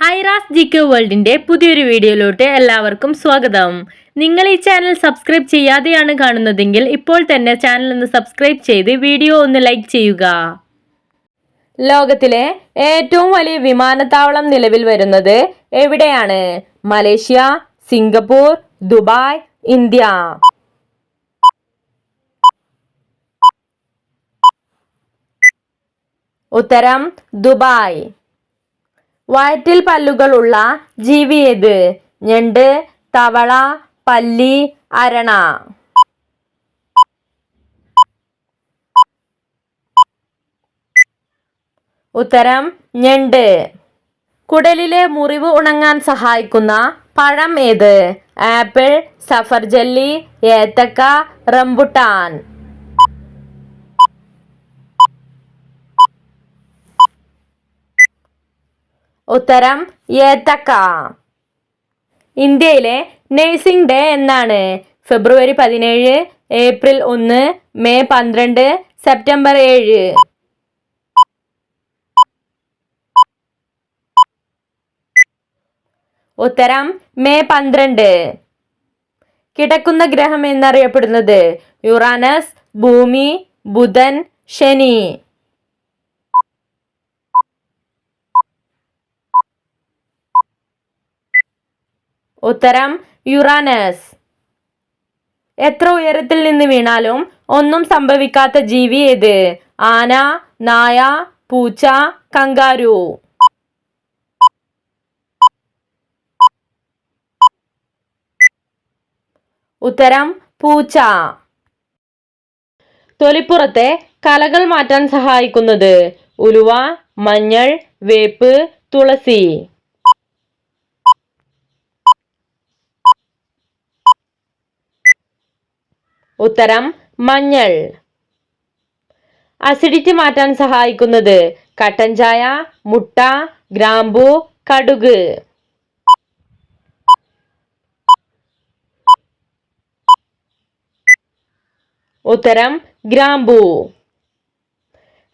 Aira's G K വേൾഡിന്റെ പുതിയൊരു വീഡിയോയിലോട്ട് എല്ലാവർക്കും സ്വാഗതം. നിങ്ങൾ ഈ ചാനൽ സബ്സ്ക്രൈബ് ചെയ്യാതെയാണ് കാണുന്നതെങ്കിൽ ഇപ്പോൾ തന്നെ ചാനൽ ഒന്ന് സബ്സ്ക്രൈബ് ചെയ്ത് വീഡിയോ ഒന്ന് ലൈക്ക് ചെയ്യുക. ലോകത്തിലെ ഏറ്റവും വലിയ വിമാനത്താവളം നിലവിൽ വരുന്നത് എവിടെയാണ്? Malaysia Singapore Dubai India. ഉത്തരം ദുബായ്. വയറ്റിൽ പല്ലുകളുള്ള ജീവി ഏത്? ഞണ്ട് തവള പല്ലി അരണ. ഉത്തരം ഞണ്ട്. കുടലിലെ മുറിവ് ഉണങ്ങാൻ സഹായിക്കുന്ന പഴം ഏത്? ആപ്പിൾ സഫർജല്ലി ഏത്തക്ക റംബുട്ടാൻ. ഉത്തരം ഏത്തക്ക. ഇന്ത്യയിലെ നഴ്സിംഗ് ഡേ എന്നാണ്. ഫെബ്രുവരി പതിനേഴ് ഏപ്രിൽ ഒന്ന് മെയ് പന്ത്രണ്ട് സെപ്റ്റംബർ ഏഴ്. ഉത്തരം മെയ് പന്ത്രണ്ട്. കിടക്കുന്ന ഗ്രഹം എന്നറിയപ്പെടുന്നത് യുറാനസ് ഭൂമി ബുധൻ ശനി. ഉത്തരം യുറാനസ്. എത്ര ഉയരത്തിൽ നിന്ന് വീണാലും ഒന്നും സംഭവിക്കാത്ത ജീവി ഏത്? ആന നായ പൂച്ച കങ്കാരു. ഉത്തരം പൂച്ച. തൊലിപ്പുറത്തെ കലകൾ മാറ്റാൻ സഹായിക്കുന്നത് ഉലുവ മഞ്ഞൾ വേപ്പ് തുളസി. ഉത്തരം മഞ്ഞൾ. അസിഡിറ്റി മാറ്റാൻ സഹായിക്കുന്നത് കട്ടൻ ചായ മുട്ട ഗ്രാമ്പു കടുക്. ഉത്തരം ഗ്രാമ്പു.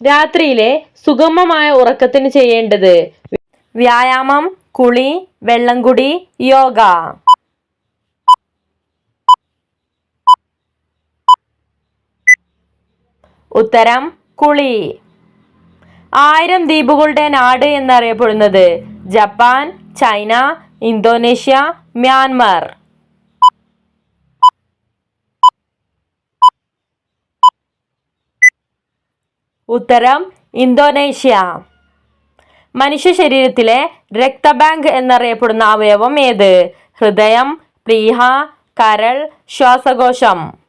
രാത്രിയിലെ സുഗമമായ ഉറക്കത്തിന് ചെയ്യേണ്ടത് വ്യായാമം കുളി വെള്ളംകുടി യോഗ. ഉത്തരം കുളി. ആയിരം ദ്വീപുകളുടെ നാട് എന്നറിയപ്പെടുന്നത് ജപ്പാൻ ചൈന ഇന്തോനേഷ്യ മ്യാൻമർ. ഉത്തരം ഇന്തോനേഷ്യ. മനുഷ്യ ശരീരത്തിലെ രക്തബാങ്ക് എന്നറിയപ്പെടുന്ന അവയവം ഏത്? ഹൃദയം പ്ലീഹ കരൾ ശ്വാസകോശം.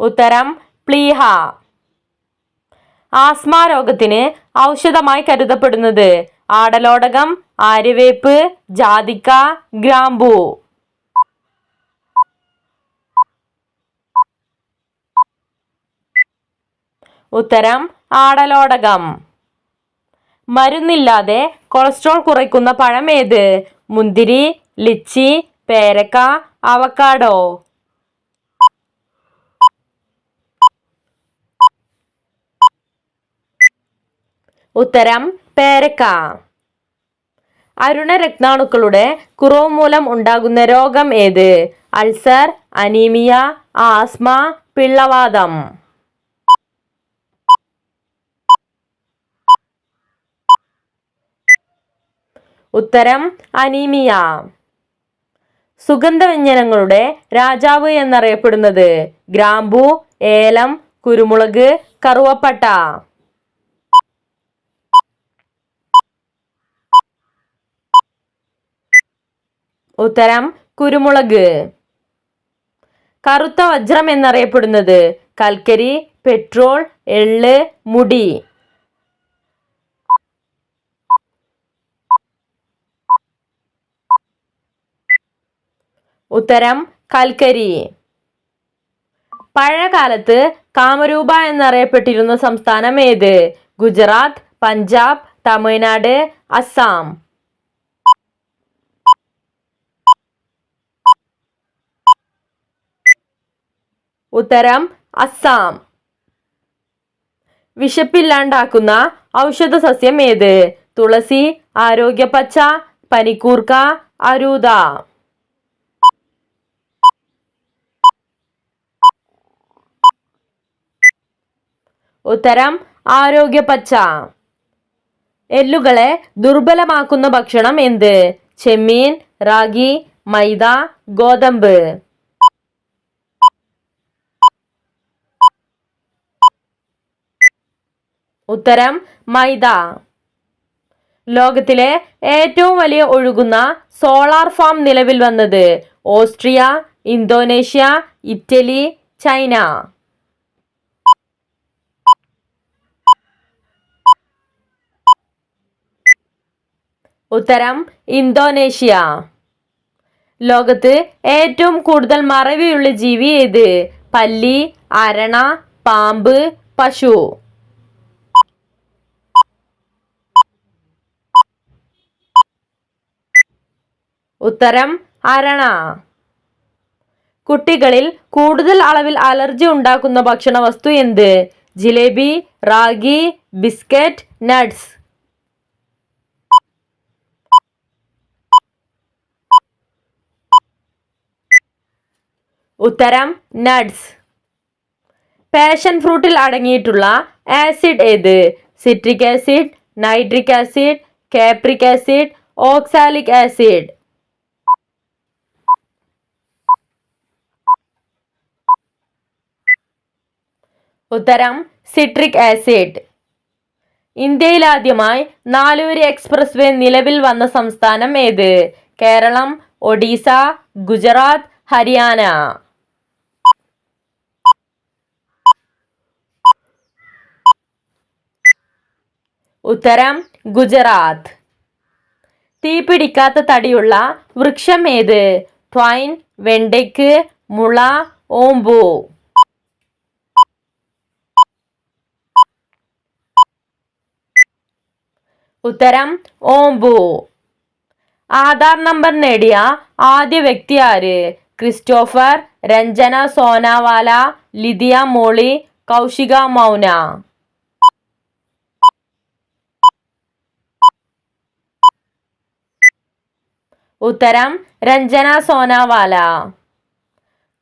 ഉത്തരം പ്ലീഹ. ആസ്മ രോഗത്തിന് ഔഷധമായി കരുതപ്പെടുന്നത്. ആടലോടകം ആര്യവേപ്പ് ജാതിക്ക ഗ്രാമ്പു. ഉത്തരം ആടലോടകം. മരുന്നില്ലാതെ കൊളസ്ട്രോൾ കുറയ്ക്കുന്ന പഴം ഏത് മുന്തിരി ലിച്ചി പേരക്ക അവക്കാഡോ ഉത്തരം പേരക്ക. അരുണരക്താണുക്കളുടെ കുറവ് മൂലം ഉണ്ടാകുന്ന രോഗം ഏത്? അൾസർ അനീമിയ ആസ്മ പിള്ളവാദം. ഉത്തരം അനീമിയ. സുഗന്ധവ്യഞ്ജനങ്ങളുടെ രാജാവ് എന്നറിയപ്പെടുന്നത് ഗ്രാമ്പു ഏലം കുരുമുളക് കറുവപ്പട്ട. ഉത്തരം കുരുമുളക്. കറുത്ത വജ്രം എന്നറിയപ്പെടുന്നത് കൽക്കരി പെട്രോൾ എള്ള് മുടി. ഉത്തരം കൽക്കരി. പഴയകാലത്ത് കാമരൂപ എന്നറിയപ്പെട്ടിരുന്ന സംസ്ഥാനം ഏത്? ഗുജറാത്ത് പഞ്ചാബ് തമിഴ്നാട് അസം ഉത്തരം അസ്സാം. വിശപ്പില്ലാണ്ടാക്കുന്ന ഔഷധ സസ്യം ഏത്? തുളസി ആരോഗ്യപ്പച്ച പനിക്കൂർക്ക അരൂത. ഉത്തരം ആരോഗ്യപ്പച്ച. എല്ലുകളെ ദുർബലമാക്കുന്ന ഭക്ഷണം എന്ത്? ചെമ്മീൻ റാഗി മൈദ ഗോതമ്പ്. ഉത്തരം മൈദ. ലോകത്തിലെ ഏറ്റവും വലിയ ഒഴുകുന്ന സോളാർ ഫാം നിലവിൽ വന്നത് ഓസ്ട്രിയ ഇന്തോനേഷ്യ ഇറ്റലി ചൈന. ഉത്തരം ഇന്തോനേഷ്യ. ലോകത്ത് ഏറ്റവും കൂടുതൽ മറവിയുള്ള ജീവി ഏത്? പല്ലി അരണ പാമ്പ് പശു. ഉത്തരം അരണ കുട്ടികളിൽ കൂടുതൽ അളവിൽ അലർജി ഉണ്ടാക്കുന്ന ഭക്ഷണ വസ്തു എന്ത്? Jalebi ragi biscuit nuts. ഉത്തരം നട്ട്സ്. പാഷൻ ഫ്രൂട്ടിൽ അടങ്ങിയിട്ടുള്ള ആസിഡ് ഏത്? Citric acid nitric acid capric acid oxalic acid. ഉത്തരം സിട്രിക് ആസിഡ്. ഇന്ത്യയിൽ ആദ്യമായി നാലുവരി എക്സ്പ്രസ് വേ നിലവിൽ വന്ന സംസ്ഥാനം ഏത്? കേരളം ഒഡീസ ഗുജറാത്ത് ഹരിയാന. ഉത്തരം ഗുജറാത്ത്. തീപിടിക്കാത്ത തടിയുള്ള വൃക്ഷം ഏത്? ട്വൈൻ വെണ്ടയ്ക്ക് മുള ഓമ്പു ഉത്തരം ഓംബു. ആധാർ നമ്പർ നേടിയ ആദ്യ വ്യക്തി ആര്? ക്രിസ്റ്റോഫർ രഞ്ജന സോനാവാല ലിതിയ മോളി കൗശിക മൗന. ഉത്തരം രഞ്ജന സോനാവാല.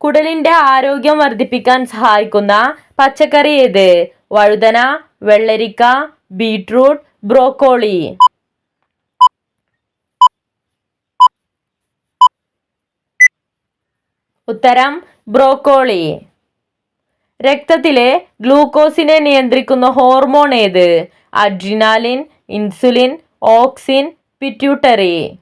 കുടലിന്റെ ആരോഗ്യം വർദ്ധിപ്പിക്കാൻ സഹായിക്കുന്ന പച്ചക്കറി ഏത്? വഴുതന വെള്ളരിക്ക ബീട്രൂട്ട് ബ്രോക്കോളി. ഉത്തരം ബ്രോക്കോളി. രക്തത്തിലെ ഗ്ലൂക്കോസിനെ നിയന്ത്രിക്കുന്ന ഹോർമോൺ ഏത്? Adrenaline insulin auxin pituitary.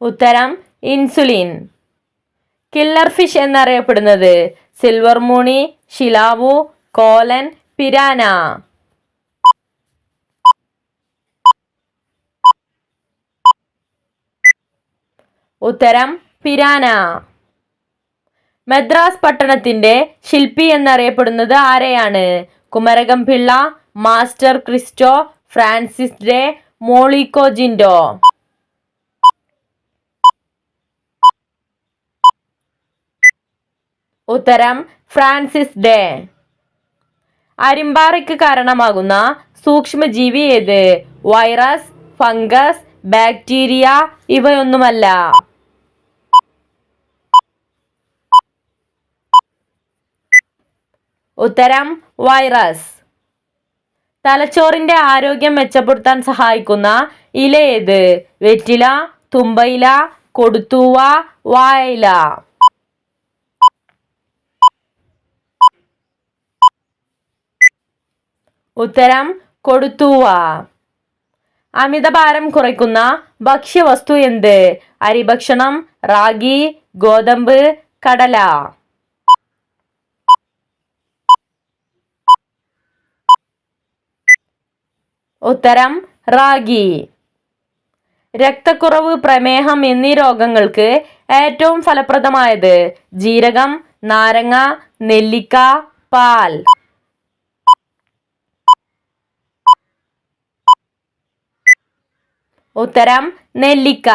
ഉത്തരം ഇൻസുലിൻ. കില്ലർ ഫിഷ് എന്നറിയപ്പെടുന്നത് സിൽവർ മൂണി ഷിലാവു കോലൻ പിരാന. ഉത്തരം പിരാന. മദ്രാസ് പട്ടണത്തിന്റെ ശില്പി എന്നറിയപ്പെടുന്നത് ആരെയാണ്? Kumarakom Pillai master Cristo Francis Day മോളിക്കോ ജിൻഡോ. ഉത്തരം ഫ്രാൻസിസ് ഡേ. അരിമ്പാറയ്ക്ക് കാരണമാകുന്ന സൂക്ഷ്മജീവി ഏത്? വൈറസ് ഫംഗസ് ബാക്ടീരിയ ഇവയൊന്നുമല്ല. ഉത്തരം വൈറസ്. തലച്ചോറിന്റെ ആരോഗ്യം മെച്ചപ്പെടുത്താൻ സഹായിക്കുന്ന ഇല ഏത്? വെറ്റില തുമ്പയില കൊടുത്തൂവ വായില ഉത്തരം കൊടുത്തൂവ. അമിതഭാരം കുറയ്ക്കുന്ന ഭക്ഷ്യവസ്തു എന്ത്? അരിഭക്ഷണം റാഗി ഗോതമ്പ് കടല. ഉത്തരം റാഗി. രക്തക്കുറവ് പ്രമേഹം എന്നീ രോഗങ്ങൾക്ക് ഏറ്റവും ഫലപ്രദമായത് ജീരകം നാരങ്ങ നെല്ലിക്ക പാൽ. ഉത്തരം നെല്ലിക്ക.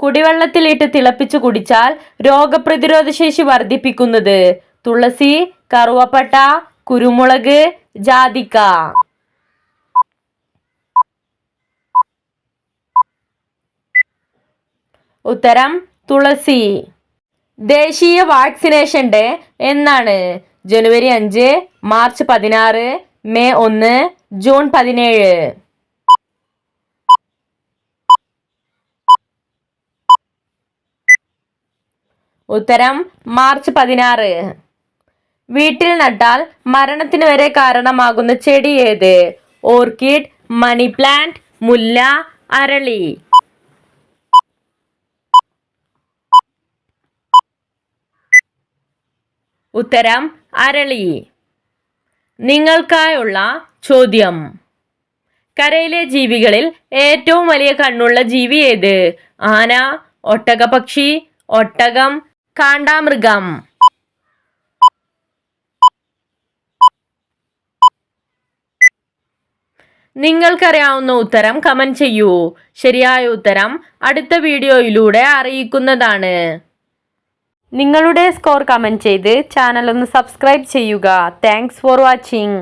കുടിവെള്ളത്തിലിട്ട് തിളപ്പിച്ചു കുടിച്ചാൽ രോഗപ്രതിരോധ ശേഷി വർദ്ധിപ്പിക്കുന്നത്. തുളസി കറുവപ്പട്ട കുരുമുളക് ജാതിക്ക. ഉത്തരം തുളസി. ദേശീയ വാക്സിനേഷൻ ഡേ എന്നാണ്. ജനുവരി അഞ്ച് മാർച്ച് പതിനാറ് മെയ് ഒന്ന് ജൂൺ പതിനേഴ്. ഉത്തരം മാർച്ച് പതിനാറ്. വീട്ടിൽ നട്ടാൽ മരണത്തിന് വരെ കാരണമാകുന്ന ചെടി ഏത്? ഓർക്കിഡ് മണി പ്ലാന്റ് മുല്ല അരളി. ഉത്തരം അരളി. നിങ്ങൾക്കായുള്ള ചോദ്യം. കരയിലെ ജീവികളിൽ ഏറ്റവും വലിയ കണ്ണുള്ള ജീവി ഏത്? ആന ഒട്ടകപക്ഷി ഒട്ടകം കാണ്ടാമൃഗം. നിങ്ങൾക്കറിയാവുന്ന ഉത്തരം കമന്റ് ചെയ്യൂ. ശരിയായ ഉത്തരം അടുത്ത വീഡിയോയിലൂടെ അറിയിക്കുന്നതാണ്. നിങ്ങളുടെ സ്കോർ കമന്റ് ചെയ്ത് ചാനൽ ഒന്ന് സബ്സ്ക്രൈബ് ചെയ്യുക. Thanks for watching